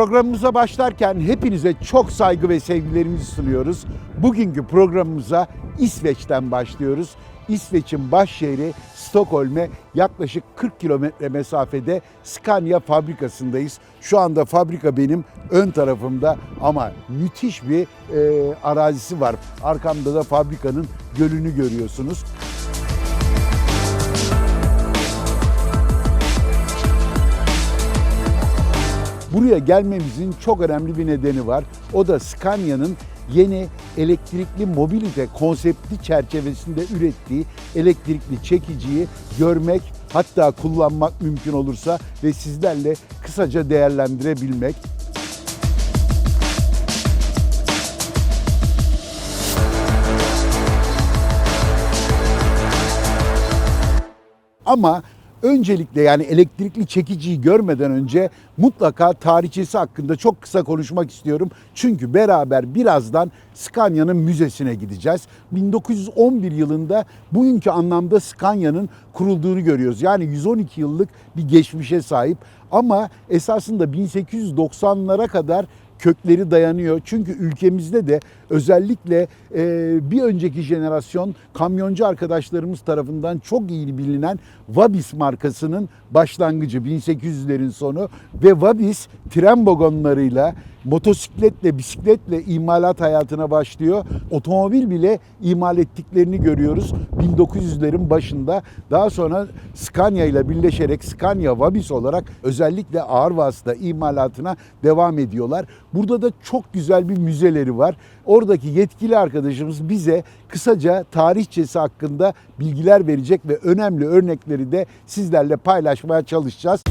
Programımıza başlarken hepinize çok saygı ve sevgilerimizi sunuyoruz. Bugünkü programımıza İsveç'ten başlıyoruz. İsveç'in baş şehri Stockholm'e yaklaşık 40 kilometre mesafede Scania fabrikasındayız. Şu anda fabrika benim ön tarafımda ama müthiş bir e, arazisi var. Arkamda da fabrikanın gölünü görüyorsunuz. Buraya gelmemizin çok önemli bir nedeni var. O da Scania'nın yeni elektrikli mobilite konsepti çerçevesinde ürettiği elektrikli çekiciyi görmek, hatta kullanmak mümkün olursa ve sizlerle kısaca değerlendirebilmek. Ama öncelikle yani elektrikli çekiciyi görmeden önce mutlaka tarihçesi hakkında çok kısa konuşmak istiyorum. Çünkü beraber birazdan Scania'nın müzesine gideceğiz. 1911 yılında bugünkü anlamda Scania'nın kurulduğunu görüyoruz. Yani 112 yıllık bir geçmişe sahip ama esasında 1890'lara kadar kökleri dayanıyor. Çünkü ülkemizde de özellikle e, bir önceki jenerasyon kamyoncu arkadaşlarımız tarafından çok iyi bilinen Vabis markasının başlangıcı 1800'lerin sonu ve Vabis tren vagonlarıyla motosikletle, bisikletle imalat hayatına başlıyor. Otomobil bile imal ettiklerini görüyoruz 1900'lerin başında. Daha sonra Scania ile birleşerek Scania Vabis olarak özellikle ağır vasıta imalatına devam ediyorlar. Burada da çok güzel bir müzeleri var. Oradaki yetkili arkadaşımız bize kısaca tarihçesi hakkında bilgiler verecek ve önemli örnekleri de sizlerle paylaşmaya çalışacağız.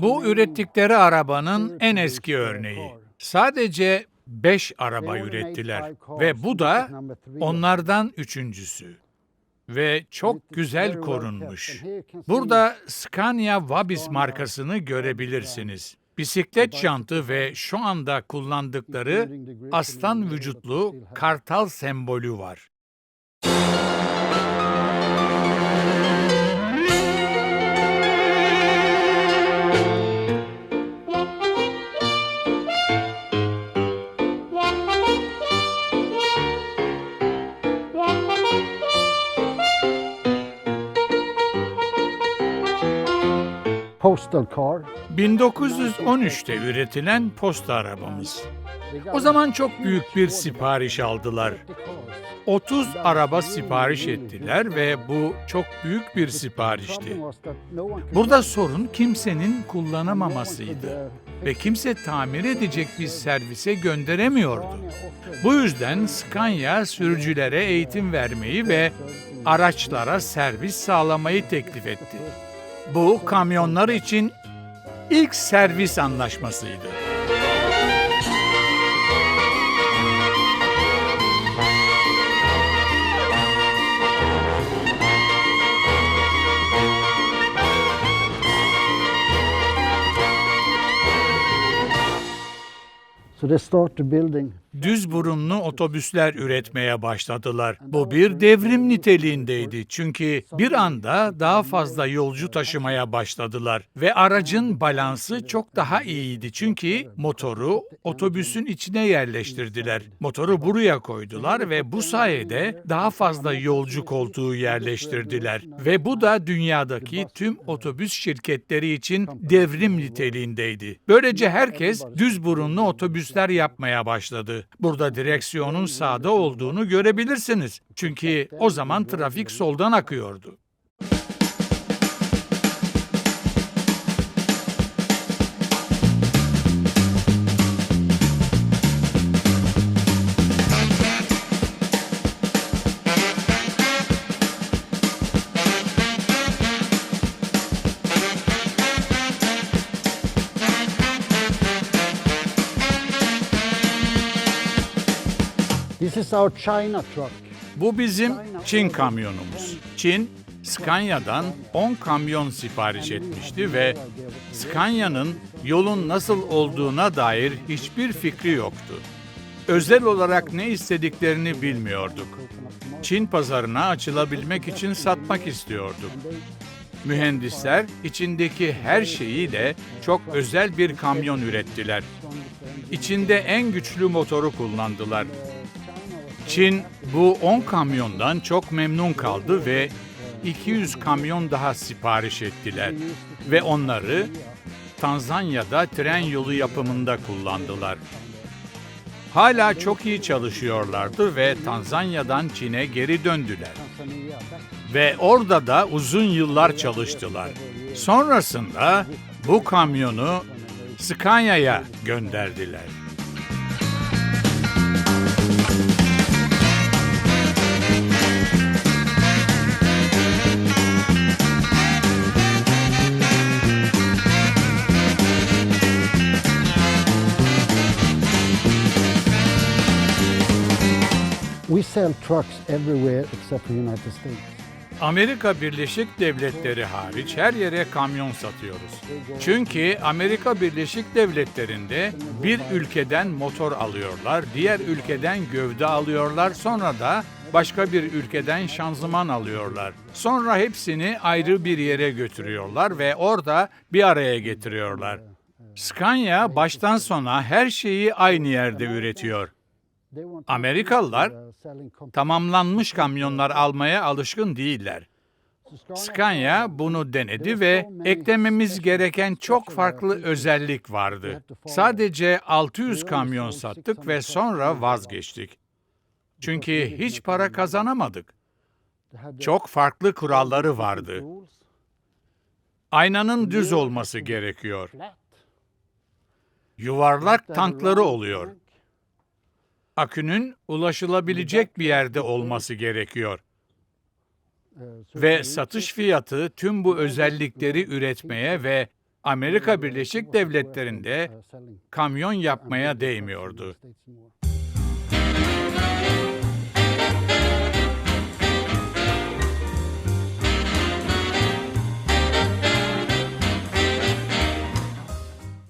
Bu ürettikleri arabanın en eski örneği. Sadece 5 araba ürettiler ve bu da onlardan üçüncüsü. Ve çok güzel korunmuş. Burada Scania Vabis markasını görebilirsiniz. Bisiklet jantı ve şu anda kullandıkları aslan vücutlu kartal sembolü var. Postal car. 1913'te üretilen posta arabamız. O zaman çok büyük bir sipariş aldılar. 30 araba sipariş ettiler ve bu çok büyük bir siparişti. Burada sorun kimsenin kullanamamasıydı ve kimse tamir edecek bir servise gönderemiyordu. Bu yüzden Scania sürücülere eğitim vermeyi ve araçlara servis sağlamayı teklif etti. Bu kamyonlar için ilk servis anlaşmasıydı. Düz burunlu otobüsler üretmeye başladılar. Bu bir devrim niteliğindeydi. çünkü bir anda daha fazla yolcu taşımaya başladılar. Ve aracın balansı çok daha iyiydi. çünkü motoru otobüsün içine yerleştirdiler. Motoru buraya koydular ve bu sayede daha fazla yolcu koltuğu yerleştirdiler. Ve bu da dünyadaki tüm otobüs şirketleri için devrim niteliğindeydi. Böylece herkes düz burunlu otobüsler yapmaya başladı. Burada direksiyonun sağda olduğunu görebilirsiniz. Çünkü o zaman trafik soldan akıyordu. İs our China truck. Bu bizim Çin kamyonumuz. Çin, Scania'dan 10 kamyon sipariş etmişti ve Scania'nın yolun nasıl olduğuna dair hiçbir fikri yoktu. Özel olarak ne istediklerini bilmiyorduk. Çin pazarına açılabilmek için satmak istiyorduk. Mühendisler içindeki her şeyiyle çok özel bir kamyon ürettiler. İçinde en güçlü motoru kullandılar. Çin bu 10 kamyondan çok memnun kaldı ve 200 kamyon daha sipariş ettiler ve onları Tanzanya'da tren yolu yapımında kullandılar. Hala çok iyi çalışıyorlardı ve Tanzanya'dan Çin'e geri döndüler. Ve orada da uzun yıllar çalıştılar. Sonrasında bu kamyonu Scania'ya gönderdiler. Sell trucks everywhere except for United States. Amerika Birleşik Devletleri hariç her yere kamyon satıyoruz. Çünkü Amerika Birleşik Devletleri'nde bir ülkeden motor alıyorlar, diğer ülkeden gövde alıyorlar, sonra da başka bir ülkeden şanzıman alıyorlar. Sonra hepsini ayrı bir yere götürüyorlar ve orada bir araya getiriyorlar. Scania baştan sona her şeyi aynı yerde üretiyor. Amerikalılar uh, tamamlanmış kamyonlar almaya alışkın değiller. Scania bunu denedi ve eklememiz gereken çok farklı özellik vardı. Sadece 600 kamyon sattık ve sonra vazgeçtik. Çünkü hiç para kazanamadık. Çok farklı kuralları vardı. Aynanın düz olması gerekiyor. Yuvarlak tankları oluyor. Akünün ulaşılabilecek bir yerde olması gerekiyor. Ve satış fiyatı tüm bu özellikleri üretmeye ve Amerika Birleşik Devletleri'nde kamyon yapmaya değmiyordu.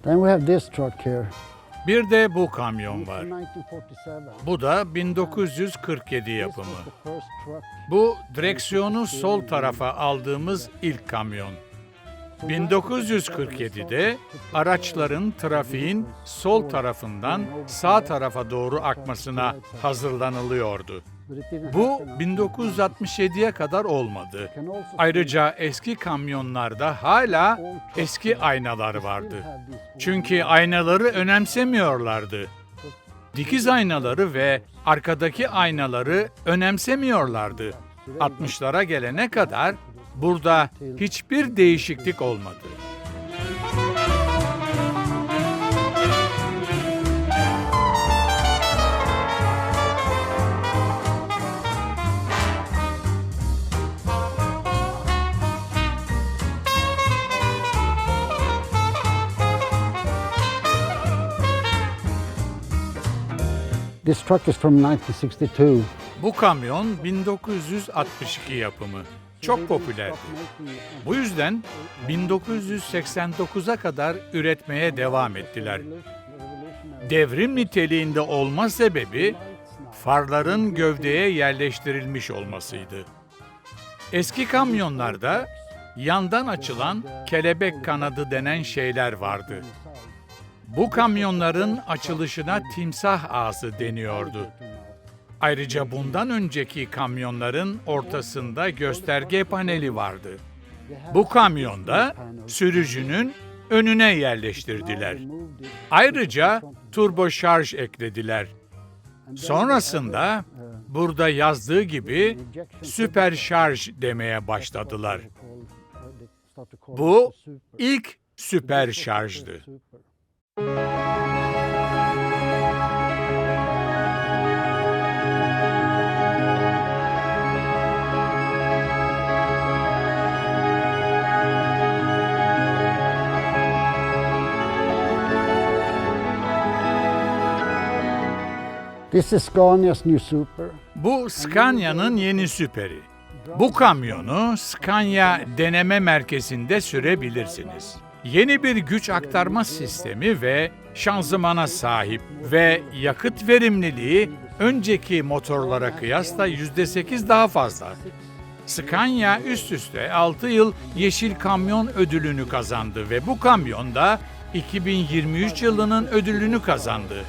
Then we have this truck here. Bir de bu kamyon var. 1947. Bu da 1947 This yapımı. Bu direksiyonu sol tarafa aldığımız ilk kamyon. 1947'de araçların trafiğin sol tarafından sağ tarafa doğru akmasına hazırlanılıyordu. Bu happen. 1967'ye kadar olmadı. Ayrıca eski kamyonlarda hala eski aynalar vardı. Çünkü aynaları önemsemiyorlardı. Dikiz aynaları ve arkadaki aynaları önemsemiyorlardı. 60'lara gelene kadar burada hiçbir değişiklik olmadı. This truck is from 1962. Bu kamyon 1962 yapımı. Çok popülerdi. Bu yüzden 1989'a kadar üretmeye devam ettiler. Devrim niteliğinde olma sebebi farların gövdeye yerleştirilmiş olmasıydı. Eski kamyonlarda yandan açılan kelebek kanadı denen şeyler vardı. Bu kamyonların açılışına timsah ağzı deniyordu. Ayrıca bundan önceki kamyonların ortasında gösterge paneli vardı. Bu kamyonda sürücünün önüne yerleştirdiler. Ayrıca turbo şarj eklediler. Sonrasında burada yazdığı gibi süper şarj demeye başladılar. Bu ilk süper şarjdı. This is Scania's new Super. Bu Scania'nın yeni süperi. Bu kamyonu Scania deneme merkezinde sürebilirsiniz. Yeni bir güç aktarma sistemi ve şanzımana sahip ve yakıt verimliliği önceki motorlara kıyasla %8 daha fazla. Scania üst üste 6 yıl Yeşil Kamyon ödülünü kazandı ve bu kamyon da 2023 yılının ödülünü kazandı.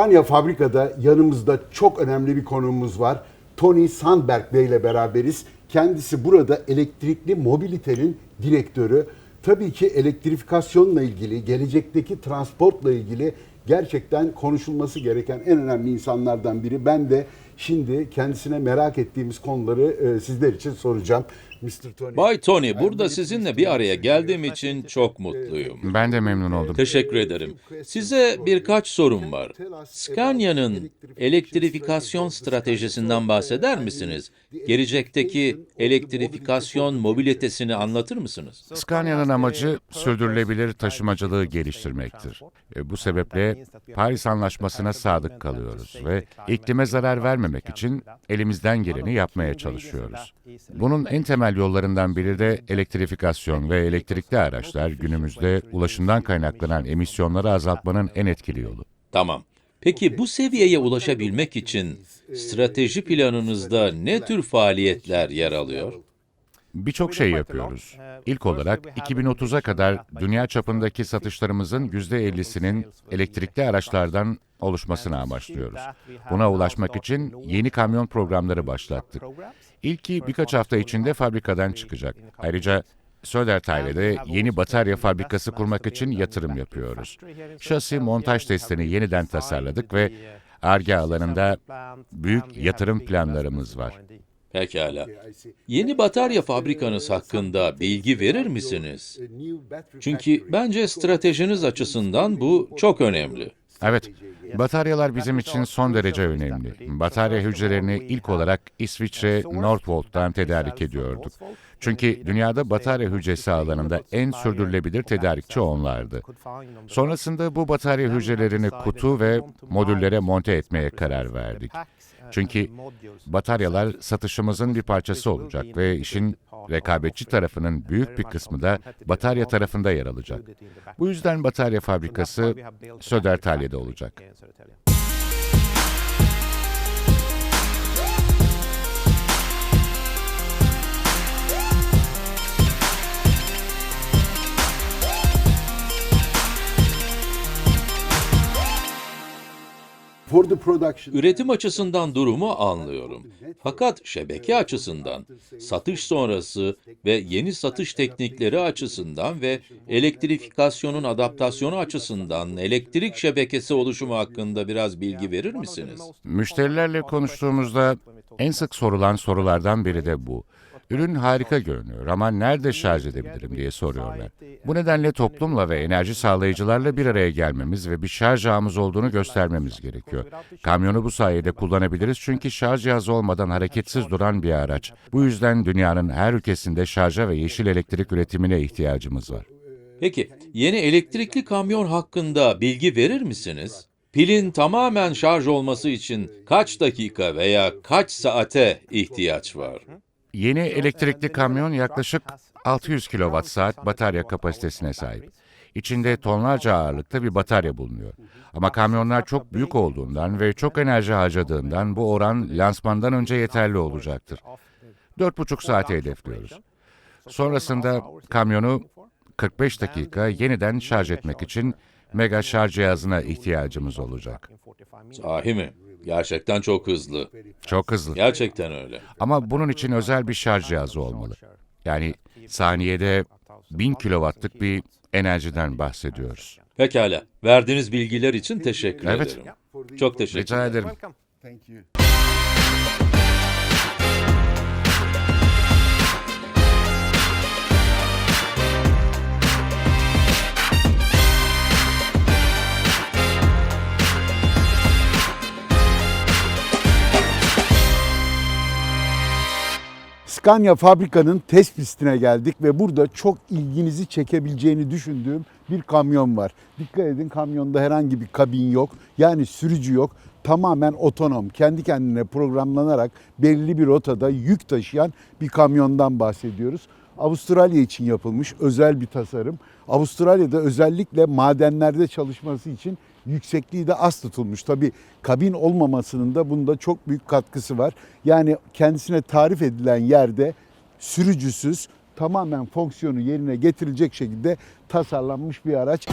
Scania fabrikada yanımızda çok önemli bir konuğumuz var. Tony Sandberg Bey ile beraberiz. Kendisi burada elektrikli mobilitenin direktörü. Tabii ki elektrifikasyonla ilgili, gelecekteki transportla ilgili gerçekten konuşulması gereken en önemli insanlardan biri. Ben de şimdi kendisine merak ettiğimiz konuları e, sizler için soracağım. Mr. Tony. Bay Tony, burada sizinle bir araya geldiğim için çok mutluyum. Ben de memnun oldum. Teşekkür ederim. Size birkaç sorum var. Scania'nın elektrifikasyon stratejisinden bahseder misiniz? Gelecekteki elektrifikasyon mobilitesini anlatır mısınız? Scania'nın amacı sürdürülebilir taşımacılığı geliştirmektir. E, Bu sebeple Paris Anlaşması'na sadık kalıyoruz ve iklime zarar vermemek için elimizden geleni yapmaya çalışıyoruz. Bunun en temel yollarından biri de elektrifikasyon ve elektrikli araçlar günümüzde ulaşımdan kaynaklanan emisyonları azaltmanın en etkili yolu. Tamam. Peki bu seviyeye ulaşabilmek için strateji planınızda ne tür faaliyetler yer alıyor? Birçok şey yapıyoruz. İlk olarak 2030'a kadar dünya çapındaki satışlarımızın %50'sinin elektrikli araçlardan oluşmasını amaçlıyoruz. Buna ulaşmak için yeni kamyon programları başlattık. İlki birkaç hafta içinde fabrikadan çıkacak. Ayrıca Södertale'de yeni batarya fabrikası kurmak için yatırım yapıyoruz. Şasi montaj testini yeniden tasarladık ve ARGE alanında büyük yatırım planlarımız var. Pekala. Yeni batarya fabrikanız hakkında bilgi verir misiniz? Çünkü bence stratejiniz açısından bu çok önemli. Evet, bataryalar bizim için son derece önemli. Batarya hücrelerini ilk olarak İsviçre Northvolt'tan tedarik ediyorduk. Çünkü dünyada batarya hücresi alanında en sürdürülebilir tedarikçi onlardı. Sonrasında bu batarya hücrelerini kutu ve modüllere monte etmeye karar verdik. Çünkü bataryalar satışımızın bir parçası olacak ve işin rekabetçi tarafının büyük bir kısmı da batarya tarafında yer alacak. Bu yüzden batarya fabrikası Södertalye'de olacak. Üretim açısından durumu anlıyorum. Fakat şebeke açısından, satış sonrası ve yeni satış teknikleri açısından ve elektrifikasyonun adaptasyonu açısından elektrik şebekesi oluşumu hakkında biraz bilgi verir misiniz? Müşterilerle konuştuğumuzda en sık sorulan sorulardan biri de bu. Ürün harika görünüyor ama nerede şarj edebilirim diye soruyorlar. Bu nedenle toplumla ve enerji sağlayıcılarla bir araya gelmemiz ve bir şarj ağımız olduğunu göstermemiz gerekiyor. Kamyonu bu sayede kullanabiliriz çünkü şarj cihazı olmadan hareketsiz duran bir araç. Bu yüzden dünyanın her ülkesinde şarja ve yeşil elektrik üretimine ihtiyacımız var. Peki, yeni elektrikli kamyon hakkında bilgi verir misiniz? Pilin tamamen şarj olması için kaç dakika veya kaç saate ihtiyaç var? Yeni elektrikli kamyon yaklaşık 600 kWh batarya kapasitesine sahip. İçinde tonlarca ağırlıkta bir batarya bulunuyor. Ama kamyonlar çok büyük olduğundan ve çok enerji harcadığından bu oran lansmandan önce yeterli olacaktır. 4,5 saate hedefliyoruz. Sonrasında kamyonu 45 dakika yeniden şarj etmek için mega şarj cihazına ihtiyacımız olacak. Sahi mi? Gerçekten çok hızlı. Çok hızlı. Gerçekten öyle. Ama bunun için özel bir şarj cihazı olmalı. Yani saniyede 1000 kilowattlık bir enerjiden bahsediyoruz. Pekala. Verdiğiniz bilgiler için teşekkür Evet. ederim. Çok teşekkür Rica ederim. Thank Scania fabrikanın test pistine geldik ve burada çok ilginizi çekebileceğini düşündüğüm bir kamyon var. Dikkat edin kamyonda herhangi bir kabin yok. Yani sürücü yok. Tamamen otonom, kendi kendine programlanarak belli bir rotada yük taşıyan bir kamyondan bahsediyoruz. Avustralya için yapılmış özel bir tasarım. Avustralya'da özellikle madenlerde çalışması için yüksekliği de az tutulmuş. Tabii kabin olmamasının da bunda çok büyük katkısı var. Yani kendisine tarif edilen yerde sürücüsüz tamamen fonksiyonu yerine getirecek şekilde tasarlanmış bir araç.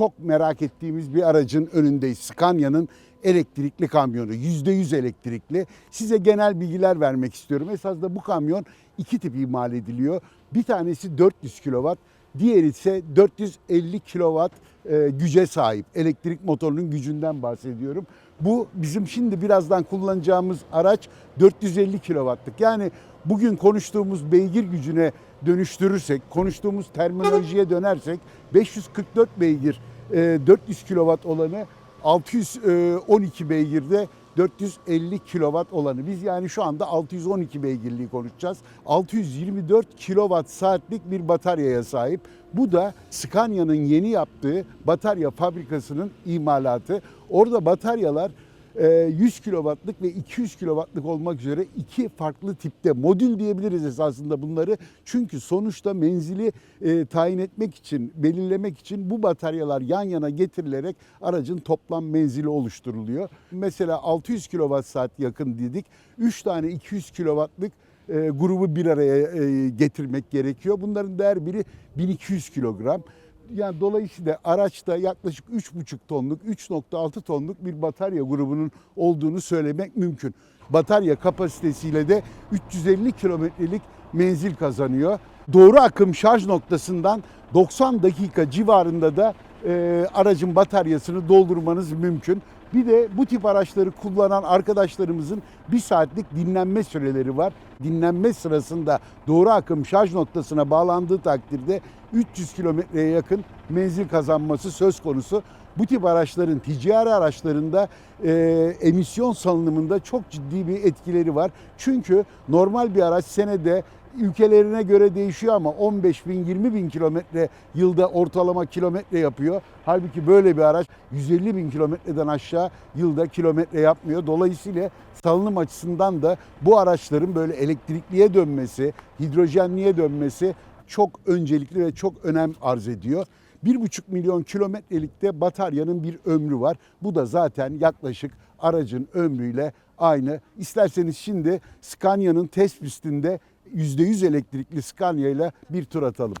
Çok merak ettiğimiz bir aracın önündeyiz. Scania'nın elektrikli kamyonu. %100 elektrikli. Size genel bilgiler vermek istiyorum. Esasında bu kamyon iki tip imal ediliyor. Bir tanesi 400 kW, diğeri ise 450 kW e, güce sahip. Elektrik motorunun gücünden bahsediyorum. Bu bizim şimdi birazdan kullanacağımız araç 450 kW'lık. Yani bugün konuştuğumuz beygir gücüne dönüştürürsek, konuştuğumuz terminolojiye dönersek 544 beygir 400 kW olanı 612 beygirde 450 kW olanı. Biz yani şu anda 612 beygirliği konuşacağız. 624 kW saatlik bir bataryaya sahip. Bu da Scania'nın yeni yaptığı batarya fabrikasının imalatı. Orada bataryalar 100 kW'lık ve 200 kW'lık olmak üzere iki farklı tipte modül diyebiliriz esasında bunları. Çünkü sonuçta menzili e, tayin etmek için, belirlemek için bu bataryalar yan yana getirilerek aracın toplam menzili oluşturuluyor. Mesela 600 kWh yakın dedik. 3 tane 200 kW'lık e, grubu bir araya e, getirmek gerekiyor. Bunların da her biri 1200 kilogram. Yani dolayısıyla araçta yaklaşık 3,5 tonluk, 3,6 tonluk bir batarya grubunun olduğunu söylemek mümkün. Batarya kapasitesiyle de 350 kilometrelik menzil kazanıyor. Doğru akım şarj noktasından 90 dakika civarında da e, aracın bataryasını doldurmanız mümkün. Bir de bu tip araçları kullanan arkadaşlarımızın bir saatlik dinlenme süreleri var. Dinlenme sırasında doğru akım şarj noktasına bağlandığı takdirde 300 kilometreye yakın menzil kazanması söz konusu. Bu tip araçların ticari araçlarında e, emisyon salınımında çok ciddi bir etkileri var. Çünkü normal bir araç senede ülkelerine göre değişiyor ama 15 bin 20 bin kilometre yılda ortalama kilometre yapıyor. Halbuki böyle bir araç 150 bin kilometreden aşağı yılda kilometre yapmıyor. Dolayısıyla salınım açısından da bu araçların böyle elektrikliye dönmesi, hidrojenliye dönmesi çok öncelikli ve çok önem arz ediyor. 1,5 milyon kilometrelikte bataryanın bir ömrü var. Bu da zaten yaklaşık aracın ömrüyle aynı. İsterseniz şimdi Scania'nın test pistinde %100 elektrikli Scania ile bir tur atalım.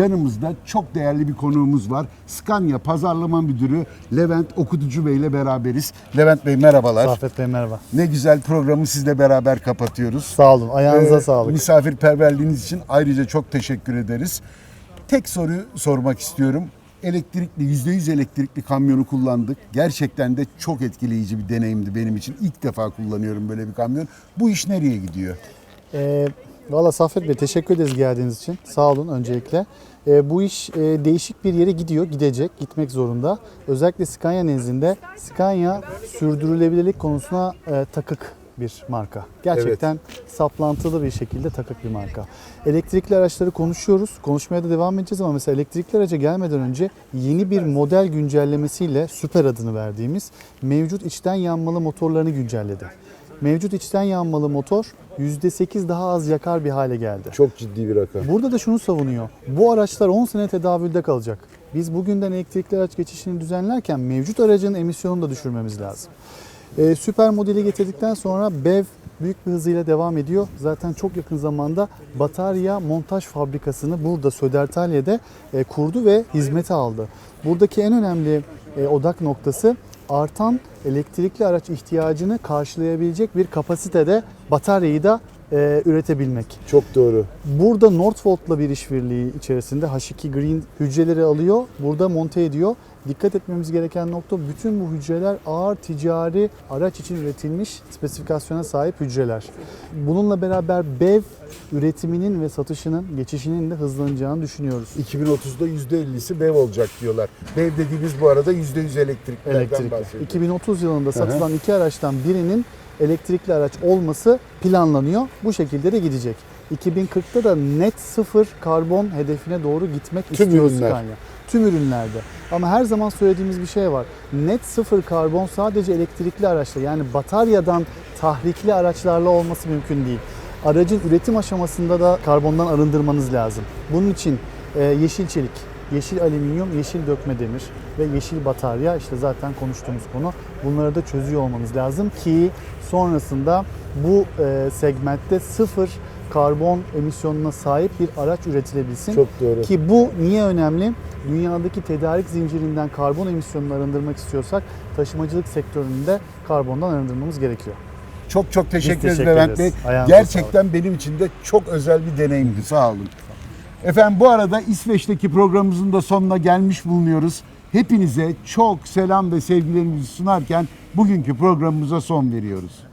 Yanımızda çok değerli bir konuğumuz var. Scania Pazarlama Müdürü Levent Okutucu Bey ile beraberiz. Levent Bey merhabalar. Safet Bey merhaba. Ne güzel programı sizle beraber kapatıyoruz. Sağ olun. Ayağınıza Ee, sağlık. Misafirperverliğiniz için ayrıca çok teşekkür ederiz. Tek soruyu sormak istiyorum. Elektrikli, %100 elektrikli kamyonu kullandık. Gerçekten de çok etkileyici bir deneyimdi benim için. İlk defa kullanıyorum böyle bir kamyon. Bu iş nereye gidiyor? Ee, Valla Safet Bey teşekkür ederiz geldiğiniz için. Sağ olun öncelikle. Ee, bu iş e, değişik bir yere gidiyor, gidecek, gitmek zorunda. Özellikle Scania nezdinde Scania sürdürülebilirlik konusuna e, takık bir marka. Gerçekten saplantılı bir şekilde takık bir marka. Elektrikli araçları konuşuyoruz. Konuşmaya da devam edeceğiz ama mesela elektrikli araca gelmeden önce yeni bir model güncellemesiyle Süper adını verdiğimiz mevcut içten yanmalı motorlarını güncelledi. Mevcut içten yanmalı motor %8 daha az yakar bir hale geldi. Çok ciddi bir rakam. Burada da şunu savunuyor. Bu araçlar 10 sene tedavülde kalacak. Biz bugünden elektrikli araç geçişini düzenlerken mevcut aracın emisyonunu da düşürmemiz lazım. Ee, süper modeli getirdikten sonra BEV büyük bir hızıyla devam ediyor. Zaten çok yakın zamanda batarya montaj fabrikasını burada Södertalye'de e, kurdu ve hizmete aldı. Buradaki en önemli e, odak noktası artan elektrikli araç ihtiyacını karşılayabilecek bir kapasitede bataryayı da e, üretebilmek. Çok doğru. Burada Northvolt'la bir işbirliği içerisinde H2 Green hücreleri alıyor, burada monte ediyor. Dikkat etmemiz gereken nokta bütün bu hücreler ağır ticari araç için üretilmiş spesifikasyona sahip hücreler. Bununla beraber BEV üretiminin ve satışının geçişinin de hızlanacağını düşünüyoruz. 2030'da %50'si BEV olacak diyorlar. BEV dediğimiz bu arada %100 elektriklerden Elektrikli. bahsediyor. 2030 yılında satılan iki araçtan birinin elektrikli araç olması planlanıyor. Bu şekilde de gidecek. 2040'ta da net sıfır karbon hedefine doğru gitmek Tüm istiyor ürünler. Tüm ürünlerde. Ama her zaman söylediğimiz bir şey var. Net sıfır karbon sadece elektrikli araçla yani bataryadan tahrikli araçlarla olması mümkün değil. Aracın üretim aşamasında da karbondan arındırmanız lazım. Bunun için e, yeşil çelik, yeşil alüminyum, yeşil dökme demir ve yeşil batarya işte zaten konuştuğumuz konu. Bunları da çözüyor olmanız lazım ki sonrasında bu e, segmentte sıfır karbon emisyonuna sahip bir araç üretilebilsin. Çok doğru. Ki bu niye önemli? Dünyadaki tedarik zincirinden karbon emisyonunu arındırmak istiyorsak taşımacılık sektöründe karbondan arındırmamız gerekiyor. Çok çok teşekkür Biz ederiz teşekkür Levent Bey. Ayağınıza Gerçekten benim için de çok özel bir deneyimdi. Sağ olun. Efendim bu arada İsveç'teki programımızın da sonuna gelmiş bulunuyoruz. Hepinize çok selam ve sevgilerimizi sunarken bugünkü programımıza son veriyoruz.